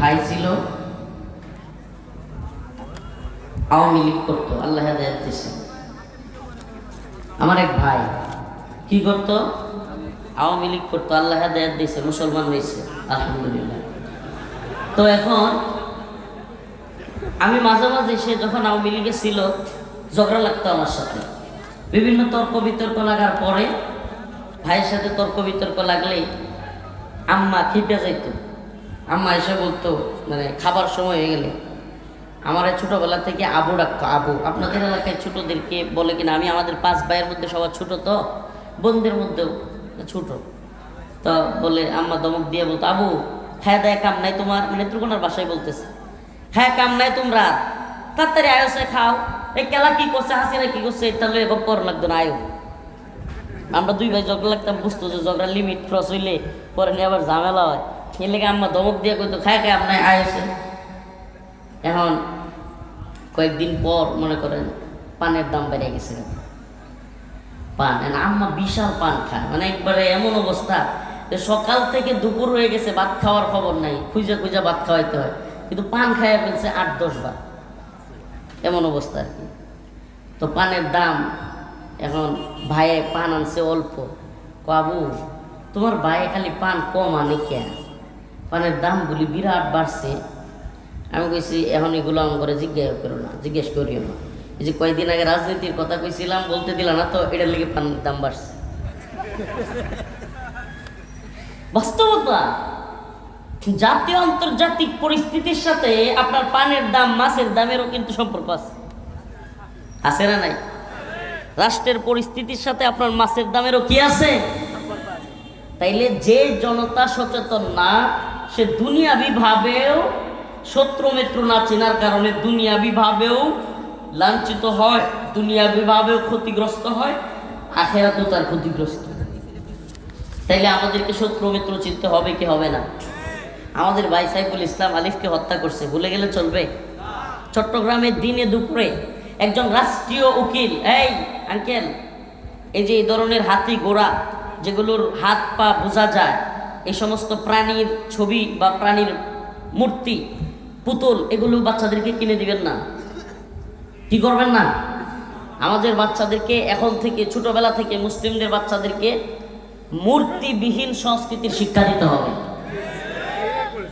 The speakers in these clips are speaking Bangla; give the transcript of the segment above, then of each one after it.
ভাই ছিল, আওয়ামী লীগ করতো, আল্লাহ আমার এক ভাই, কি করতো? আওয়ামী লীগ করতো, আল্লাহ হেদায়ত দিছে, মুসলমান হয়েছে আলহামদুলিল্লাহ। তো এখন, আমি মাঝে মাঝে সে যখন আওয়ামী লীগে ছিল, ঝগড়া লাগতো আমার সাথে। বিভিন্ন তর্ক বিতর্ক লাগার পরে, ভাইয়ের সাথে তর্ক বিতর্ক লাগলেই আম্মা খিপে যাইত। আম্মা এসে বলতো মানে খাবার সময় হয়ে গেলে, আমার ছোটবেলা থেকে আবু ডাকতো, আবু। আপনাদের এলাকায় ছোটদেরকে বলে কিনা, আমি আমাদের পাঁচ ভাইয়ের মধ্যে সবার ছোট তো, বোনদের মধ্যেও ছোট। তো বলে আম্মা দমক দিয়ে বলতো, আবু হ্যাঁ দেয় কাম নাই তোমার। মানে ত্রিকোণার বাসায় বলতেছে হ্যাঁ কাম নাই তোমরা, তাড়াতাড়ি আয়োসে খাও। এই কেলা কি করছে হাসিনা কি করছে তাহলে এবার পর লাগতো না, আয়ো। আমরা দুই ভাই ঝগড়া লাগতাম, বুঝতো যে ঝগড়া লিমিট ক্রস হইলে পরে নিয়ে আবার ঝামেলা হয়। লেগে আম্মা দমক দিয়ে কইতো, খায় খায়, আপনার আয়োসে এখন কয়েকদিন পর মনে করেন পানের দাম বেড়ে গেছে। পান আম্মা বিশাল পান খায়। মানে একবারে এমন অবস্থা যে সকাল থেকে দুপুর হয়ে গেছে, ভাত খাওয়ার খবর নাই। খুঁজে খুঁজে ভাত খাওয়াইতে হয়। কিন্তু পান খাইয়ে ফেলছে আট, দশ বার এমন অবস্থা আর কি। তো পানের দাম এখন ভাইয়ে পান আনছে অল্প। কাবু তোমার ভাইয়ে খালি পান কম আনে কে পানের দামগুলি বিরাট বাড়ছে। আমি কইছি, এখন এগুলো আম করে জিজ্ঞাসা করো না, জিজ্ঞেস করিও না। এই যে কয়েকদিন আগে রাজনীতির কথা কইছিলাম, বলতে দিলা না তো, এটার লেগে পানের দাম বাড়ছে। বাস্তবতা, জাতীয় আন্তর্জাতিক পরিস্থিতির সাথে আপনার পানের দাম, মাছের দামেরও কিন্তু সম্পর্ক আছে। আছে না নাই? রাষ্ট্রের পরিস্থিতির সাথে আপনার মাছের দামেরও কি আছে? তাইলে যে জনতা সচেতন না সে দুনিয়াবি ভাবেও শত্রু মিত্র না চেনার কারণে দুনিয়াবি ভাবেও লাঞ্ছিত হয়, দুনিয়াবি ভাবেও ক্ষতিগ্রস্ত হয়, আখেরাতেও তার ক্ষতিগ্রস্ত তাইলে আমাদেরকে শত্রু মিত্র চিনতে হবে কি হবে না? আমাদের ভাই সাইফুল ইসলাম আলিফকে হত্যা করছে, ভুলে গেলে চলবে। চট্টগ্রামের দিনে দুপুরে একজন রাষ্ট্রীয় উকিল, এই আঙ্কেল, এই যে এই ধরনের হাতি ঘোড়া, যেগুলোর হাত পা বোঝা যায় এই সমস্ত প্রাণীর ছবি বা প্রাণীর মূর্তি, পুতুল, এগুলো বাচ্চাদেরকে কিনে দিবেন না। কি করবেন না? আমাদের বাচ্চাদেরকে এখন থেকে, ছোটবেলা থেকে মুসলিমদের বাচ্চাদেরকে মূর্তিবিহীন সংস্কৃতির শিক্ষা দিতে হবে।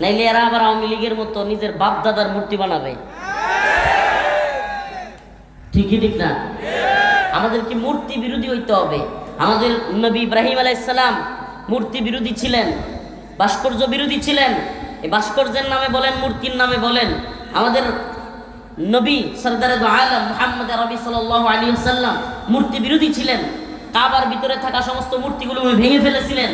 নাইলে এরা আবার আওয়ামী লীগের মতো নিজের বাপ দাদার মূর্তি বানাবে। ঠিকই ঠিক না? আমাদেরকে মূর্তি বিরোধী হইতে হবে। আমাদের নবী ইব্রাহিম আলাইসালাম মূর্তি বিরোধী ছিলেন, ভাস্কর্য বিরোধী ছিলেন। এই ভাস্কর্যের নামে বলেন, মূর্তির নামে বলেন, আমাদের নবী সরদার আলম মোহাম্মদ রবি সাল আলী সাল্লাম মূর্তি বিরোধী ছিলেন। কাবার ভিতরে থাকা সমস্ত মূর্তিগুলো ভেঙে ফেলেছিলেন।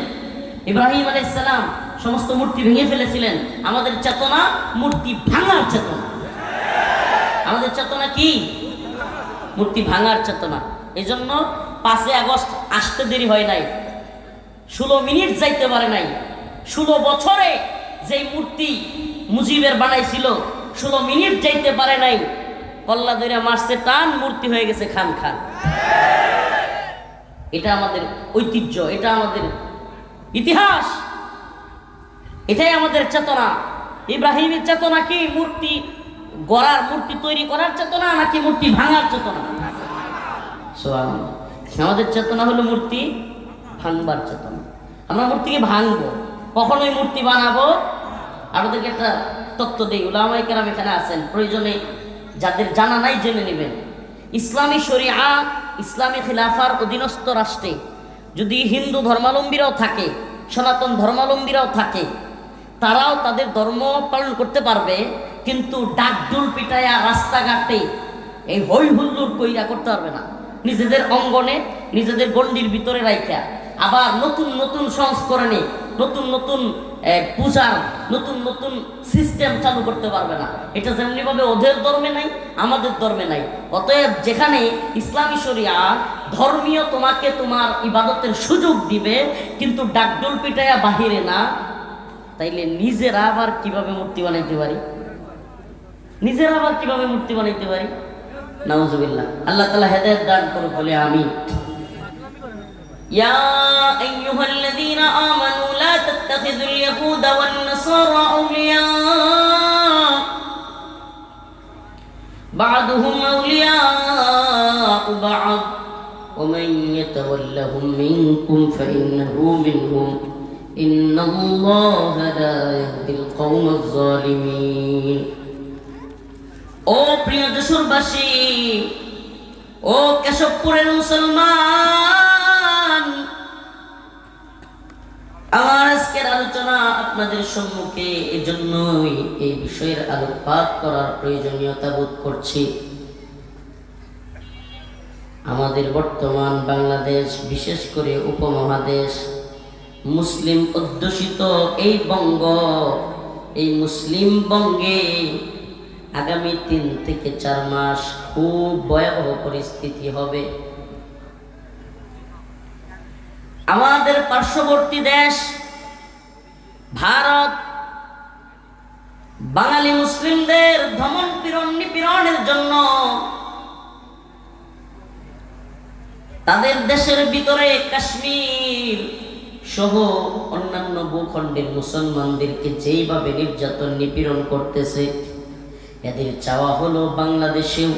ইব্রাহিম আলাইসালাম সমস্ত মূর্তি ভেঙে ফেলেছিলেন। আমাদের চেতনা মূর্তি ভাঙার চেতনা। আমাদের চেতনা কি? মূর্তি ভাঙার চেতনা। এই জন্য পাঁচই আগস্ট আসতে দেরি হয় নাই। ষোলো মিনিট যাইতে পারে নাই। ষোলো বছরে যেই মূর্তি মুজিবের বানাইছিল, ষোলো মিনিট যাইতে পারে নাই। কল্লা দইরা মারছে, টান মূর্তি হয়ে গেছে খান খান। এটা আমাদের ঐতিহ্য, এটা আমাদের ইতিহাস। এটাই আমাদের চেতনা। ইব্রাহিমের চেতনা কি? মূর্তি গড়ার, মূর্তি তৈরি করার চেতনা নাকি মূর্তি ভাঙার চেতনা। আমাদের চেতনা হলো মূর্তি ভাঙবার চেতনা। আমরা মূর্তিকে ভাঙবো। কখনোই মূর্তি বানাবো আপনাদেরকে একটা তত্ত্ব দিই। উলামাই এখানে আছেন। প্রয়োজনে যাদের জানা নাই জেনে নেবেন। ইসলামী শরিয়া, ইসলামী খিলাফার অধীনস্থ রাষ্ট্রে যদি হিন্দু ধর্মাবলম্বীরাও থাকে, সনাতন ধর্মাবলম্বীরাও থাকে, তারাও তাদের ধর্ম পালন করতে পারবে, কিন্তু ডাকডুল পিটায়া রাস্তাঘাটে এই হই হুল্লোর কইরা করতে পারবে না। নিজেদের অঙ্গনে, নিজেদের গণ্ডির ভিতরে রাইখা। আবার নতুন নতুন সংস্করণে, নতুন নতুন পূজার নতুন নতুন সিস্টেম চালু করতে পারবে না। এটা যেমনিভাবে ওদের ধর্মে নাই, আমাদের ধর্মে নাই। অতএব যেখানে ইসলামী শরিয়া ধর্মীয় তোমাকে তোমার ইবাদতের সুযোগ দিবে, কিন্তু ডাকডোল পিটায়া বাহিরে না, তাইলে নিজেরা আবার কীভাবে মূর্তি বানাইতে পারি? নিজেরা আবার কীভাবে মূর্তি বানাইতে পারি? নাউজুবিল্লাহ। আল্লাহ তালা হেদায়েত দান করুক বলে আমি يا أيها الذين آمنوا لا تتخذوا اليهود والنصارى أولياء بعضهم أولياء بعض ومن يتولهم منكم فإنه منهم إن الله لا يهدي القوم الظالمين ও প্রিয় দেশবাসী ও কেশবপুরের মুসলমান আপনাদের সম্মুখে এজন্যই এই বিষয়ের আলোকপাত করার প্রয়োজনীয়তা বোধ করছি। আমাদের বর্তমান বাংলাদেশ, বিশেষ করে উপমহাদেশ, মুসলিম অধ্যুষিত এই বঙ্গ, এই মুসলিম বঙ্গে আগামী তিন থেকে চার মাস খুব ভয়াবহ পরিস্থিতি হবে। আমাদের পার্শ্ববর্তী দেশ ভারত, বাঙালি মুসলিমদের ধমন পীড়ন নিপীড়নের জন্য তাদের দেশের ভিতরে কাশ্মীর সহ অন্যান্য ভূখণ্ডের মুসলমানদেরকে যেইভাবে নির্যাতন নিপীড়ন করতেছে, এদের চাওয়া হলো বাংলাদেশেও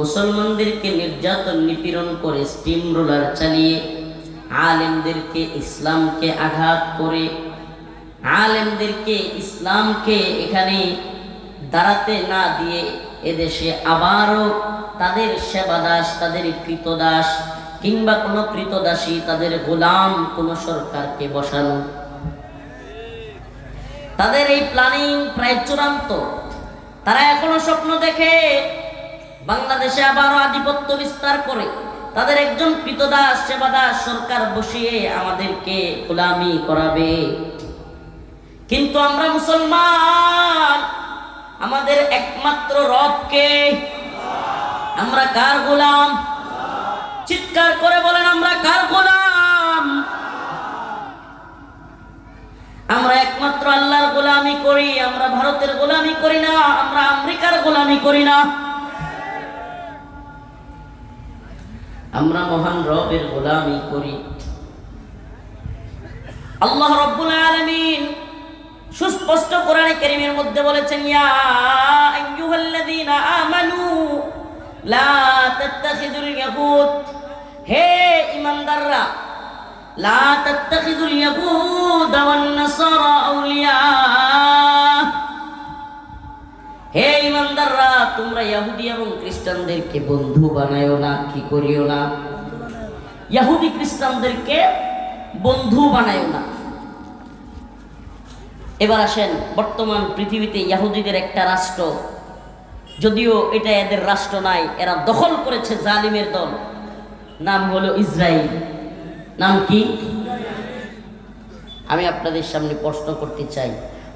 মুসলমানদেরকে নির্যাতন নিপীড়ন করে স্টিম রোলার চালিয়ে আলেমদেরকে ইসলামকে আঘাত করে আলেমদেরকে, ইসলামকে এখানে দাঁড়াতে না দিয়ে এদেশে আবারও তাদের সেবাদাস, তাদের কৃতদাস কিংবা কোনো কৃতদাসী, তাদের গোলাম কোনো সরকারকে বসানো। তাদের এই প্ল্যানিং প্রায় চূড়ান্ত। তারা এখনও স্বপ্ন দেখে বাংলাদেশে আবারও আধিপত্য বিস্তার করে। তাদের একজন কৃতদাস, সেবাদাস সরকার বসিয়ে আমাদেরকে গোলামি করাবে। কিন্তু আমরা মুসলমান, আমাদের একমাত্র রবকে আমরা কার গোলাম? চিৎকার করে বলেন, আমরা কার গোলাম? আমরা একমাত্র আল্লাহর গোলামি করি, আমরা ভারতের গোলামি করি না, আমরা আমেরিকার গোলামি করি না। আমরা মহান রবের গোলামি করি। আল্লাহ রব্বুল আলামিন সুস্পষ্ট কোরআনে কারীমের মধ্যে বলেছেন, ইয়া আইয়ুহাল্লাযীনা আমানু লা তাত্তাখিযুল ইয়াহুদ। হে ঈমানদাররা, লা তাত্তাখিযুল ইয়াহুদ ওয়ান নাসারা আউলিয়া। হে ইমানদাররা তোমরা ইহুদি এবং খ্রিস্টানদেরকে বন্ধু বানায়ো না, কি করিও না? ইহুদি খ্রিস্টানদেরকে বন্ধু বানায়ো না। এবার আসেন, বর্তমান পৃথিবীতে ইয়াহুদিদের একটা রাষ্ট্র। যদিও এটা এদের রাষ্ট্র নাই, এরা দখল করেছে জালিমের দল। নাম হলো ইসরায়েল নাম কি? আমি আপনাদের সামনে প্রশ্ন করতে চাই।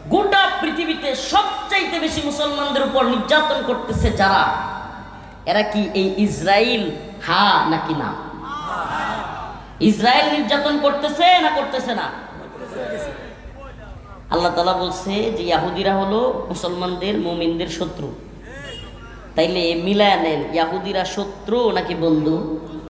গোটা পৃথিবীতে সবচাইতে বেশি মুসলমানদের উপর নির্যাতন করতেছে যারা? এরা কি এই ইসরায়েল হা নাকি না? ইসরায়েল নির্যাতন করতেছে না করতেছে না? আল্লাহ তালা বলছে যে ইয়াহুদিরা হলো মুসলমানদের, মুমিনদের শত্রু। তাইলে মিলায় নেন, ইয়াহুদিরা শত্রু নাকি বন্ধু?